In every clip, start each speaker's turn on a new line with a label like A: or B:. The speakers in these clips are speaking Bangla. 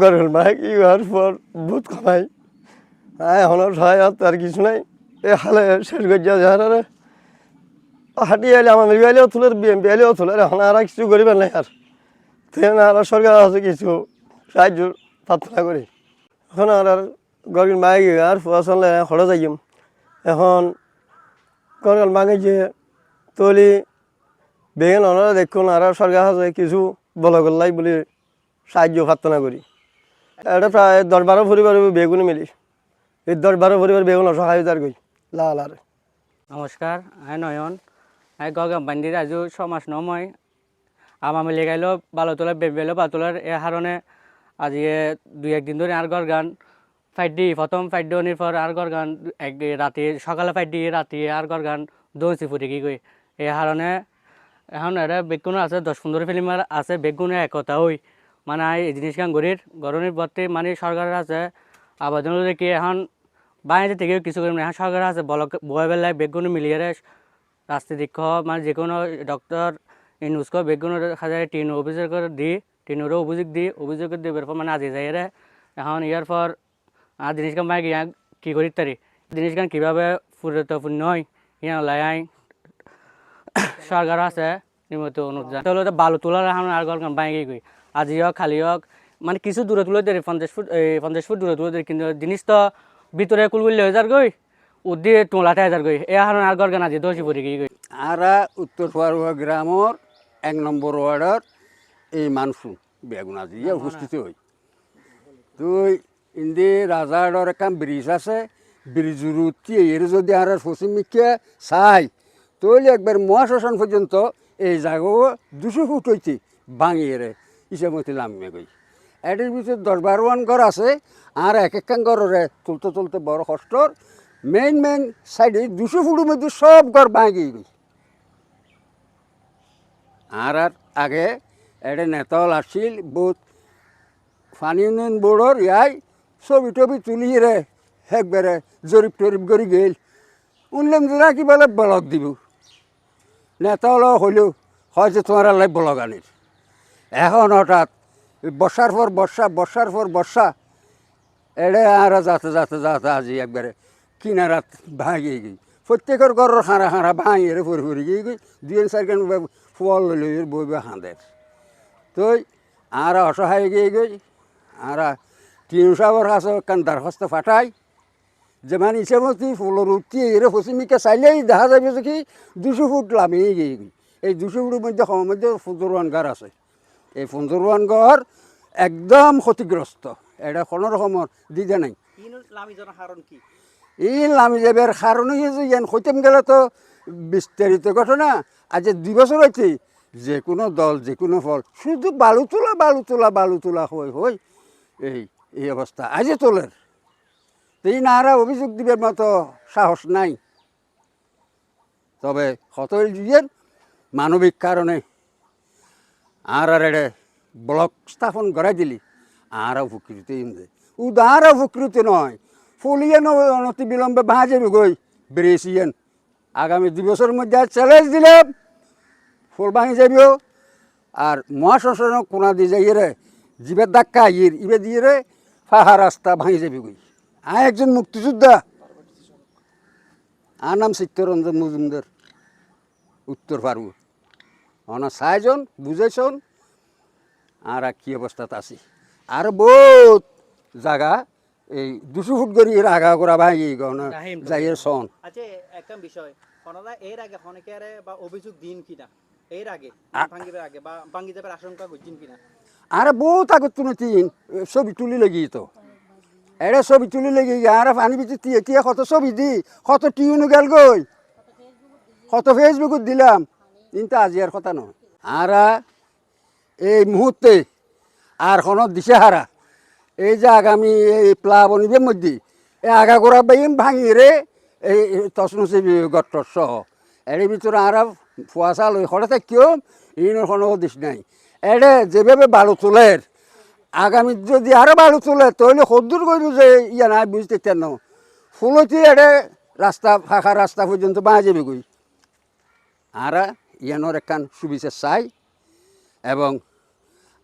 A: গরুর মাইক ইউর পর ভূত কামাই। এখন আর সহায়ত আর কিছু নাই। এ হালে, শেষ গজ্জা যাহারে হাঁটি আইলে আমাদের বিয়ালেও তুলের বিএমপি আইলেও তুলের এখন আর কিছু করিবেন নাই আর। তেন আর সরকার আছে কিছু সাহায্য প্রার্থনা করি। এখন আর আর গরিব মাইক আর চললে হড়ে যাইম। এখন গরগাল মাগে যে তলি, বেগেন ওনারা দেখুন, আর সরকার আছে কিছু বলা করলাই বলে সাহায্য প্রার্থনা করি। এটা প্রায় দশ বারো পরিবার বেগুনে মিলি। এই দশ বারো পরিবার বেগুন সহায়তার গই লাল আর।
B: নমস্কাৰ আই নয়ন। আই গগাম বান্দিৰ আজি, ছমাস নময়। আমার মিলে গেল বালো তোলার বেবেলো বা তোলার এ হারণে। আজি দুই একদিন ধরে আর গর গান। ফাইট দি, প্রথম ফাইট দিওনির পর আর গর গান। এক রাতে, সকালে ফাইট দি, রাতে আর গর গান। দৌড়ছি ফুটে কি কই? এ হারণে, এখন এটা বেগুন আছে, দশ পনেরো ফিল্ম আছে, বেগুনে একতা ওই মানে এই জিনিস গান গরির গরমের বর্তে মানে সরকারের আছে। আবেদন দেখি এখন বাইরে থেকে কিছু করি এখন সরকার আছে, বলক বয় বেলায় বেগুন মিলিয়ে রাস্তা দিক্ষ মানে যে কোনো ডক্টর ইনুস্ক বেগুন খাজায় টিন অভিযোগ দি টিনেরও অভিযোগ দি অভিযোগ দিয়ে পর মানে আজি যাই রে। এখন ইয়ার পর, আর জিনিস গান মাই গিয়া কী করি তারি? জিনিস গান কীভাবে ফুরতপূর্ণ হয় ইয়া লাই আই সরকার আছে, নিয়মিত অনুযায়ী তাহলে বালু তোলার এখন আর গান বাইকে গই আজি হোক খালি হোক মানে কিছু দূরে তুলে দেয় পঞ্চাশ ফুট এই পঞ্চাশ ফুট দূরে তুলে দেয় কিন্তু জিনিস তো ভিতরে কুলগুলি হয়ে যার গই উদ্দি টোলাতে হাজার গই এ হারণ আর গরগান আজি দোষী পড়ে গই গই
C: আরা উত্তর পারুয়া গ্রামর এক নম্বর ওয়ার্ডর এই মানুষ বেগুন আজি উপস্থিত হই তুই ইন্দি রাজাডর একান ব্রিজ আছে ব্রিজের উঠি এর যদি আর পশ্চিম মিকে চাই তৈলে একবার মহাশ্মশান পর্যন্ত এই জায়গা দুশো ফুট হইতে ভাঙিয়ে ইসেমতি নামে গই এটির ভিতরে দশ বারোয়ান ঘর আছে আর এক একখান ঘরে তুলতে তুলতে বড় কষ্টর মেইন মেইন সাইডে দুশো ফুটের মধ্যে সব ঘর ভাঙিয়ে গই আর আর আগে এটা নেতাল আসছিল বহুত পানি উন্নয়ন বোর্ডর ইয়াই ছবি টবি তুলি রে একবারে জরিপ টরিপ করে গেল। উনলাম যে কি বলে ব্লক দিব। নেতাল হইলেও হয় যে তোমার লাই ব্লক আনির এখন হঠাৎ বর্ষার পর বর্ষা বর্ষার পর বর্ষা এড়ে আর যাতে যাতে যাতে আজি একবারে কিনারাত ভাঙিয়ে গই প্রত্যেকের ঘরের হাঁড়া হাঁড়া ভাঙিয়ে ফুরি ফুরি গিয়ে গই দুই চারখান ফুয়াল লই বই বই হাঁদের তো আর অসহায় গিয়ে গই আর তিন সাবর কাছে কান দরখাস্ত ফাটাই যেমন ইসেমতি ফুলের উঠি এরে পশ্চিমিকে চাইলেই দেখা যাবে যে কি দুশো ফুট লামিয়ে গিয়ে গই এই দুশো ফুটের মধ্যে সময় মধ্যে ফুন্দরওয়ান গার আছে। এই ফুন্দরওয়ান ঘর একদম ক্ষতিগ্রস্ত। এটা কোনো রকমের দিদে নাই। এই লামি যাবার কারণ হয়েছে গেলে তো বিস্তারিত ঘটনা। আজ দুই বছর হয়েছে যে কোনো দল যে কোনো ফল শুধু বালু তোলা বালু তোলা বালু তোলা হই হই এই এই অবস্থা আজে তোলের এই নাহারা অভিযোগ দিবার মতো সাহস নাই। তবে হতল মানবিক কারণে আর এড়ে ব্লক স্থাপন করাই দিলি আর উপকৃত উদার উপকৃত নয় ফুলিয়েন অনতি বিলম্বে ভাঁজে গই বেরিয়েছিয়েন আগামী দুই বছরের মধ্যে চ্যালেঞ্জ দিলাম ফুল ভাঙি যাবিও আর মহাশ্মশান কোনা দিয়ে যাই রে জীবের ধাক্কা ইর ইবে দিয়ে রে ফাহা রাস্তা ভাঙি যাবি গই আয় একজন মুক্তিযোদ্ধা আর নাম চিত্তরঞ্জন মজুমদার উত্তর পারু অনা সাইজন বুঝেছন আর কি অবস্থাত আছি। আর বহুত জায়গা এই দুশো ফুট করি এর আগা করা গহনা
B: রাহিম
C: যাই সন
D: আচ্ছা একটা বিষয় কোনটা এর আগে অনেকের বা অভিযোগ দিন কিনা? এর আগে ভাঙ্গিবার আগে বা ভাঙ্গি যাবার আশঙ্কা করছেন কিনা?
C: আর বহুত আগত তুমি তিন ছবি তুলি লাগি তো। এরে ছবি তুলি লাগি আর পানি ভিতরে টিয়ে টিয়ে কত ছবি দি কত টিউনু গেল গই কত ফেসবুকত দিলাম। কিন্তু আর কথা নয় আর এই মুহূর্তে আর কোনো দিশে হারা এই যে আগামী এই প্লাবনীদের মধ্যে, এই আগাগোড়া বাইম ভাঙি রে এই তসনসি গট্ট সহ এর ভিতরে আর ফুয়াশা লই খড়ে থাকিও ইনোর কোনো দিশ নাই। এড়ে যেভাবে বালু তোলের আগামী যদি আরও বালু তোলে তাহলে সদ্দূর করব যে ইয়া নাই বুঝতে কেন ফুলতি এড়ে রাস্তা ফাঁকা রাস্তা পর্যন্ত বাঁ যাবে গই আর ইয়ানোর একখান সুবিচার চাই এবং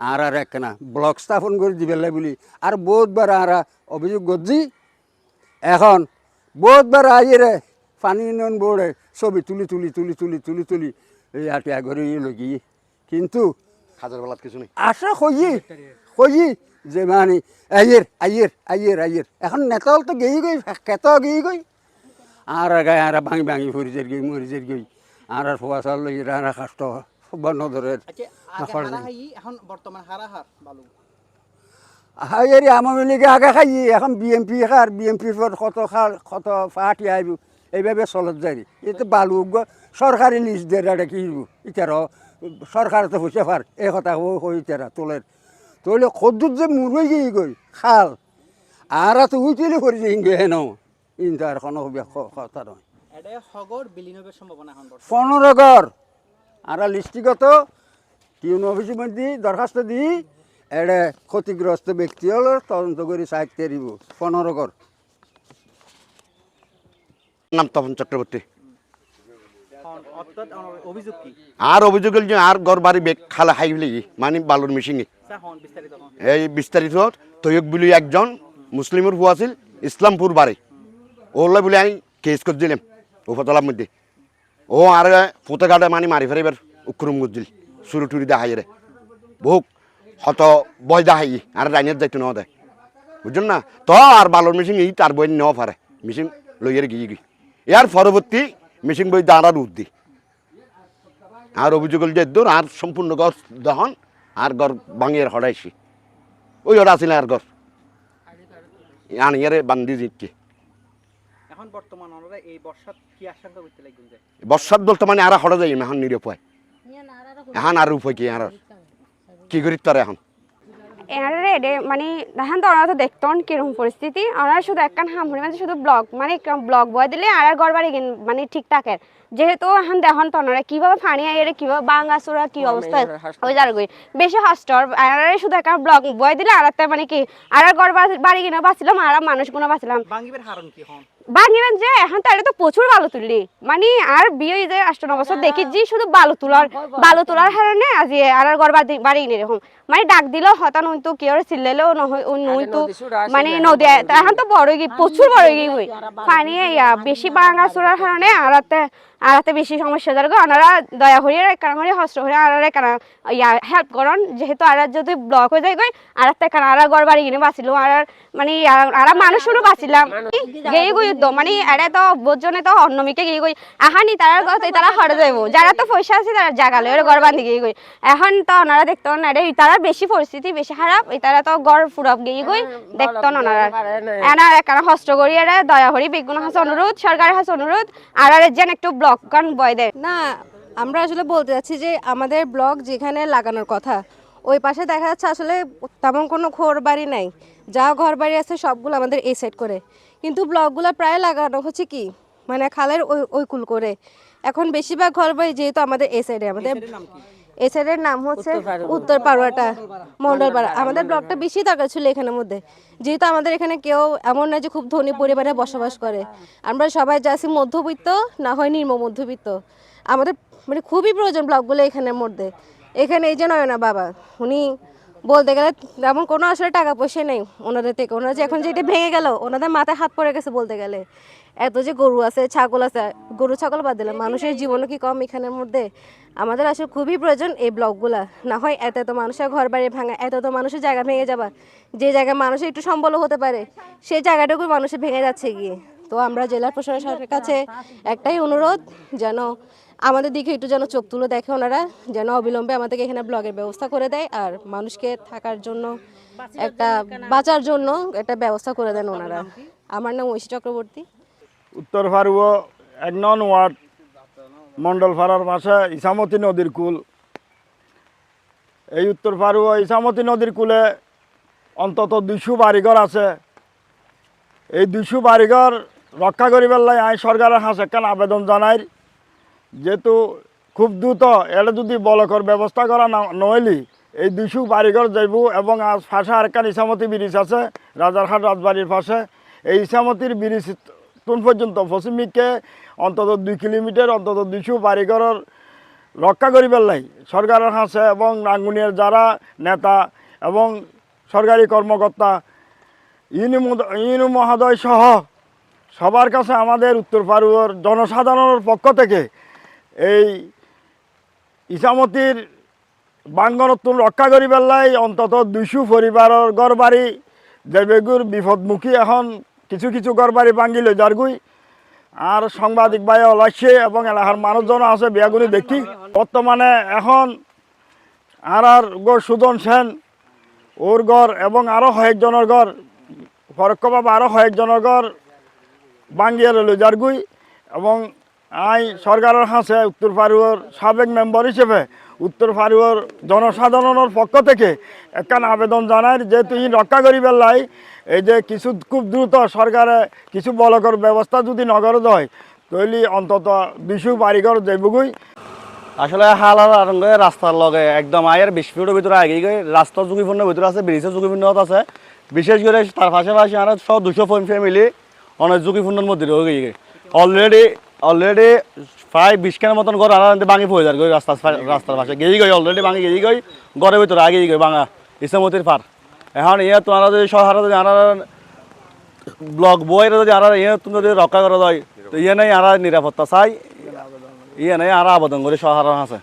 C: আর আর একখানা ব্লক স্থাপন করে দিবেলাই বলি। আর বহুতবার আর অভিযোগ করছি এখন বহুতবার আইরে পানি উন্নয়ন বোর্ডে ছবি তুলি তুলি তুলি তুলি তুলি তুলি এই আটিয়া ঘরে লগি কিন্তু
E: হাজার বেলাত কিছু নেই।
C: আশা কই কই যে মানে আইয়ের আইয়ের আইয়ের আইয়ের এখন নেতাল তো গেই গই খেত গেই গই আর গায়ে আর ভাঙি ভাঙি ফুরিজের গই মরিজের গই আর আর ফোয়া চাল লই আর কাষ্ট
D: আগে হারা এখন বর্তমান হারা হার বালু
C: হাইয়ের আওয়ামী লীগে আগে খাই এখন বিএমপি খার বিএমপির পর কত খার কত পার্টি আইব এইভাবে চলত যাই এতে বালু সরকারি লিস্ট দিয়ে এটা কি ইতার সরকার তো হইছে পার এই কথা হই ইতারা তোলের তোলে খদ্দুর যে মুরই গিয়ে গই খাল। আর তো উইতিলে করে যে ইঙ্গে হেন ইন্টার কোনো কথা নয় পনেরো ঘর আর লিস্টিগত টিউন অফিসে মধ্যে দরখাস্ত দি এড়ে ক্ষতিগ্রস্ত ব্যক্তি হল তদন্ত করে সাহিত্য দিব পনেরো
E: নাম তপন চক্রবর্তী। আর অভিযোগ আর ঘর বাড়ি বেগ খালা হাই ফেলে মানে বালুর
D: বিস্তারিত হন
E: এই বিস্তারিত তৈয়ক বলি একজন মুসলিমের হু আছিল ইসলামপুর বাড়ি। ওলা বলে আমি কেস করছিলাম উপতলার মধ্যে। ও আর ফুতে গাড়ে মানে মারি ফেরাইবার উক্রম করছিল সুরু টুরি দেখাই রে বহু হত বয় দেখাই আর রাইনের যাইতো নেওয়া দেয় না? তো আর বালুর মেশিন এই তার বই নেওয়া পারে মেশিন লইয়ের গিয়ে গিয়ে। ইয়ার পরবর্তী মেশিন বই দাঁড়ার উদ্দি আর অভিযোগ যে দূর আর সম্পূর্ণ ঘর দহন আর ঘর ভাঙিয়ে হরাইছি ওই ওরা আছিল আর ঘর আনিয়ারে বান্ধি দিচ্ছে
D: এখন বর্তমান ওনারা এই বর্ষাত কি আশঙ্কা করতে লাগবেন যে
E: বর্ষাত বলতে মানে আর হরা যাই এখন নিরুপায় এখন আর উপায় কি আর? কি করি তার এখন?
F: এনারা রেডে মানে দেখেন তো ওনারা তো দেখতন কীরকম পরিস্থিতি। ওনারা শুধু একখান হামুড়ি মানে শুধু ব্লগ মানে ব্লগ বয় দিলে আর আর গড়বাড়ি মানে ঠিকঠাক যেহেতু এখন দেখুন তো ওনারা কীভাবে ফানি আইরে কীভাবে বাঙ্গাসুরা কি অবস্থা ওই যার গই। বেশি হাস্টর আর শুধু একটা ব্লগ বয় দিলে আর মানে কি আর গড় বাড়ি কিনা বাঁচলাম আর মানুষগুলো বাঁচলাম।
D: বাঙ্গিবের হারণ কি হন?
F: বানিবেন যে এখন তাহলে তো প্রচুর বালু তুললি। মানে আর বিয়ে যে আষ্ট বছর দেখি যে শুধু বালু তোলার বালু তোলার কারণে আজ আর আর ঘর বাড়ি এরকম। মানে ডাক দিলেও হতা নইতো কেউ চিল্লালেও নহয় নইতো মানে নদী এখন তো বড় গিয়ে প্রচুর বড় গিয়ে হই। পানি বেশি বাঙা চোরার কারণে আরাতে বেশি সমস্যা যার ওনারা দয়া করি কারণ করি হস্ত করি আর কারণ ইয়া হেল্প করন। যেহেতু আর যদি ব্লক হয়ে যায় গই আর কারণ আর ঘর বাড়ি কিনে বাঁচিল আর মানে আর মানুষও বাঁচিলাম। গেয়ে গই তো মানে এরা তো বোঝনে তো অন্যমিকে গিয়ে গই আহানি তারা কথা তারা হরে যাইব। যারা তো পয়সা আছে তারা জাগা লয় ঘর বান্ধি গিয়ে গই এখন তো ওনারা দেখতো না রে তারা বেশি পরিস্থিতি বেশি খারাপ তারা তো ঘর ফুরাব গিয়ে গই দেখতো না ওনারা এনার একখানা হস্ত করি এরা দয়া করি বেগুন হাস অনুরোধ সরকারের হাস অনুরোধ আর আর যেন একটু ব্লক কান বয় দেয়।
G: না আমরা আসলে বলতে চাচ্ছি যে আমাদের ব্লক যেখানে লাগানোর কথা ওই পাশে দেখা যাচ্ছে আসলে তেমন কোনো ঘর বাড়ি নাই। যা ঘর বাড়ি আছে সবগুলো আমাদের এই সাইড করে। কিন্তু ব্লকগুলো প্রায় লাগানো হচ্ছে কি? মানে খালের ওই ওই কুল করে। এখন বেশিরভাগ ঘর বাড়ি যেহেতু আমাদের এই সাইডে আমাদের এই সাইডের নাম হচ্ছে উত্তর পাড়ুয়াটা মন্ডলপাড়া। আমাদের ব্লকটা বেশি দরকার ছিল এখানের মধ্যে। যেহেতু আমাদের এখানে কেউ এমন না যে খুব ধনী পরিবারে বসবাস করে। আমরা সবাই যা আছি মধ্যবিত্ত না হয় নিম্ন মধ্যবিত্ত। আমাদের মানে খুবই প্রয়োজন ব্লকগুলো এখানের মধ্যে। এখানে এই যে নয়না বাবা উনি বলতে গেলে তেমন কোনো আসলে টাকা পয়সা নেই ওনাদের থেকে। ওনারা যে এখন যেটা ভেঙে গেল, ওনাদের মাথায় হাত পড়ে গেছে বলতে গেলে। এত যে গরু আছে, ছাগল আছে, গরু, ছাগল বাদ দিলাম, মানুষের জীবনও কি কম এখানের মধ্যে? আমাদের আসলে খুবই প্রয়োজন এই ব্লকগুলা। না হয় এত এত মানুষের ঘর বাড়ি ভাঙা, এত এত মানুষের জায়গা ভেঙে যাবা যে জায়গায় মানুষের একটু সম্বল হতে পারে, সেই জায়গাটুকু মানুষের ভেঙে যাচ্ছে গিয়ে। তো আমরা জেলা প্রশাসনের কাছে একটাই অনুরোধ, যেন আমাদের দিকে একটু যেন চোখ তুলে দেখে ওনারা, যেন অবিলম্বে আমাদেরকে এখানে ব্লগের ব্যবস্থা করে দেয় আর মানুষকে থাকার জন্য একটা বাঁচার জন্য একটা ব্যবস্থা করে দেন ওনারা। আমার নাম ঐশী চক্রবর্তী।
H: উত্তর ফারুয়া এক নন ওয়ার্ড মন্ডল ফাড়ার পাশে ইসামতি নদীর কুল। এই উত্তর ফারুয়া, ইসামতি নদীর কুলে অন্তত দুশো বাড়িঘর আছে। এই দুশো বাড়িঘর রক্ষা করিবার লাই আই সরকারের হাস একখান আবেদন জানাই। যেহেতু খুব দ্রুত এটা যদি বলকর ব্যবস্থা করা নইলি, এই দুশো বাড়িঘর যাইব এবং আজ পাশে আরেকখান ইসামতি ব্রিজ আছে, রাজারহাট রাজবাড়ির পাশে। এই ইসামতির ব্রিজ তুন পর্যন্ত পশ্চিমিককে অন্তত দুই কিলোমিটার, অন্তত দুশো বাড়িঘরের রক্ষা করিবার লাই সরকারের হাসে এবং রাঙ্গুনিয়ার যারা নেতা এবং সরকারি কর্মকর্তা মদ- ইউনি মহোদয় সহ সবার কাছে আমাদের উত্তর পারুয়ার জনসাধারণের পক্ষ থেকে এই ইসামতির বাঙ্গনত্ব রক্ষা করিবার লাই অন্তত দুইশো পরিবারের ঘর বাড়ি দেবেগুর বিপদমুখী এখন কিছু কিছু ঘর বাড়ি ভাঙ্গিল যারগুই আর সাংবাদিক ভাই ওলাইছে এবং এলাকার মানুষজন আছে বিয়াগুনি দেখি বর্তমানে এখন আর আর গড় সুদন সেন ওর ঘর এবং আরও কয়েকজনের ঘর পরোক্ষভাবে আরও কয়েকজনের ঘর বাঙ্গিয়ে রইল যারগুই এবং আই সরকারের হাসে উত্তর ফারুয়ার সাবেক মেম্বার হিসেবে উত্তর ফারুয়ার জনসাধারণের পক্ষ থেকে একখান আবেদন জানায় যে তুই রক্ষা করিবার লাই এই যে কিছু খুব দ্রুত সরকারে কিছু বলকর ব্যবস্থা যদি নগর দেয়, তৈলি অন্তত বিশু বাড়িঘর দেবগুই।
I: আসলে হাল আর আরঙ্গে রাস্তার লগে, একদম আয়ের বিশ ফিটের ভিতরে আগে গিয়ে রাস্তা ঝুঁকিপূর্ণ ভিতরে আছে, ব্রিজের ঝুঁকিপূর্ণ আছে। বিশেষ করে তার পাশাপাশি আর সব দুশো ফ্যামিলি অনেক ঝুঁকিপূর্ণের মধ্যে রয়ে গিয়ে। অলরেডি অলরেডি প্রায় বিশ খানের মতন ঘর আর ভাঙি পড়ে যায় রাস্তা রাস্তার পাশে। গেই গই অলরেডি ভাঙি গেই গই, ঘরের ভিতরে, আগে গই ভাঙা। ইসামতির পার এখন ইয়ে তোমার যদি সহারা যদি আর ব্লক বইয়ের যদি আর ইয়ে তুমি যদি রক্ষা করা যায়, তো ইয়ে নাই আর নিরাপত্তা চাই। ইয়ে নাই আর আবেদন করে শহর আছে।